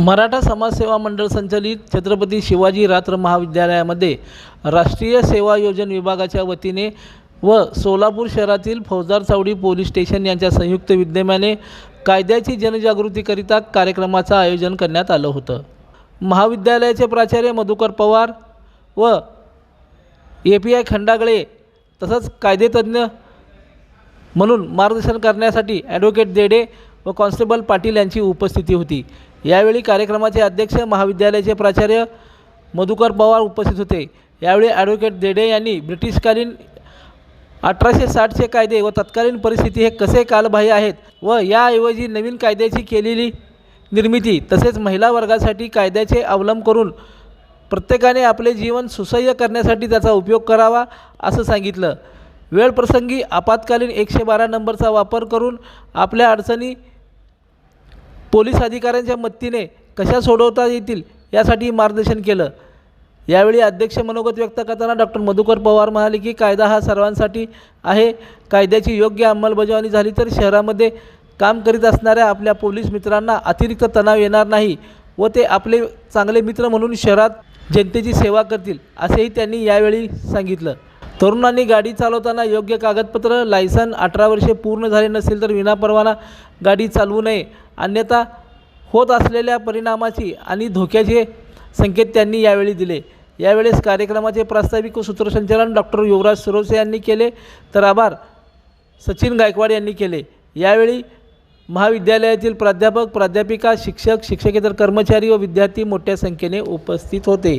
मराठा समाजसेवा मंडळ संचलित छत्रपती शिवाजी रात्र महाविद्यालयामध्ये राष्ट्रीय सेवा योजन विभागाच्या वतीने व सोलापूर शहरातील फौजदार चावडी पोलीस स्टेशन यांच्या संयुक्त विद्यमाने कायद्याची जनजागृतीकरिता कार्यक्रमाचं आयोजन करण्यात आलं होतं. महाविद्यालयाचे प्राचार्य मधुकर पवार व ए पी आय खंडागळे तसंच कायदेतज्ञ म्हणून मार्गदर्शन करण्यासाठी ॲडव्होकेट देडे व कॉन्स्टेबल पाटील यांची उपस्थिती होती. यावेळी कार्यक्रमाचे अध्यक्ष महाविद्यालयाचे प्राचार्य मधुकर पवार उपस्थित होते. यावेळी ॲडव्होकेट देडे यांनी ब्रिटिशकालीन अठराशे साठचे कायदे व तत्कालीन परिस्थिती हे कसे कालबाह्य आहेत व याऐवजी नवीन कायद्याची केलेली निर्मिती तसेच महिला वर्गासाठी कायद्याचे अवलंब करून प्रत्येकाने आपले जीवन सुसह्य करण्यासाठी त्याचा उपयोग करावा असं सांगितलं. वेळप्रसंगी आपत्कालीन एकशे बारा नंबरचा वापर करून आपल्या अडचणी पोलीस अधिकाऱ्यांच्या मदतीने कशा सोडवता येतील यासाठी मार्गदर्शन केलं. यावेळी अध्यक्ष मनोगत व्यक्त करताना डॉक्टर मधुकर पवार म्हणाले की कायदा हा सर्वांसाठी आहे. कायद्याची योग्य अंमलबजावणी झाली तर शहरामध्ये काम करीत असणाऱ्या आपल्या पोलीस मित्रांना अतिरिक्त तणाव येणार नाही व ते आपले चांगले मित्र म्हणून शहरात जनतेची सेवा करतील असेही त्यांनी यावेळी सांगितलं. तरुणांनी गाडी चालवताना योग्य कागदपत्र लायसन अठरा वर्षे पूर्ण झाले नसेल तर विनापरवाना गाडी चालवू नये. अन्यथा होत असलेल्या परिणामाची आणि धोक्याचे संकेत त्यांनी यावेळी दिले. यावेळेस कार्यक्रमाचे प्रास्ताविक सूत्रसंचालन डॉक्टर युवराज सरोसे यांनी केले. तर आभार. सचिन गायकवाड यांनी केले. यावेळी महाविद्यालयातील प्राध्यापक प्राध्यापिका शिक्षक शिक्षकेतर कर्मचारी व विद्यार्थी मोठ्या संख्येने उपस्थित होते.